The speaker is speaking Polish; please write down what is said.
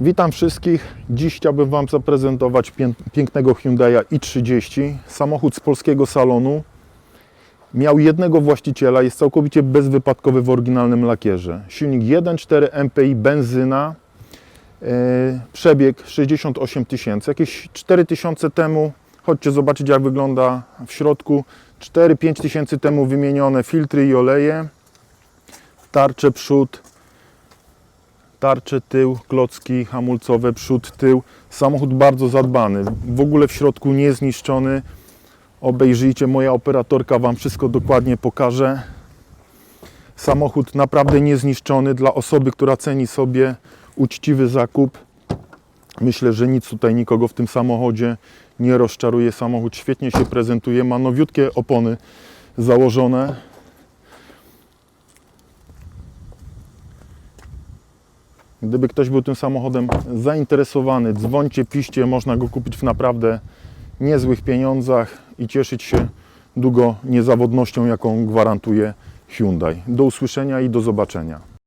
Witam wszystkich. Dziś chciałbym Wam zaprezentować pię- pięknego Hyundai'a i30. Samochód z polskiego salonu. Miał jednego właściciela, jest całkowicie bezwypadkowy w oryginalnym lakierze. Silnik 1.4 MPI, benzyna. E, przebieg 68 tysięcy. Jakieś 4 tysiące temu, chodźcie zobaczyć jak wygląda w środku. 4-5 tysięcy temu wymienione filtry i oleje. Tarcze przód, tarcze tył, klocki hamulcowe, przód, tył. Samochód bardzo zadbany, w ogóle w środku niezniszczony. Obejrzyjcie, moja operatorka Wam wszystko dokładnie pokaże. Samochód naprawdę niezniszczony dla osoby, która ceni sobie uczciwy zakup. Myślę, że nic tutaj nikogo w tym samochodzie nie rozczaruje. Samochód świetnie się prezentuje, ma nowiutkie opony założone. Gdyby ktoś był tym samochodem zainteresowany, dzwońcie, piszcie, można go kupić w naprawdę niezłych pieniądzach i cieszyć się długo niezawodnością, jaką gwarantuje Hyundai. Do usłyszenia i do zobaczenia.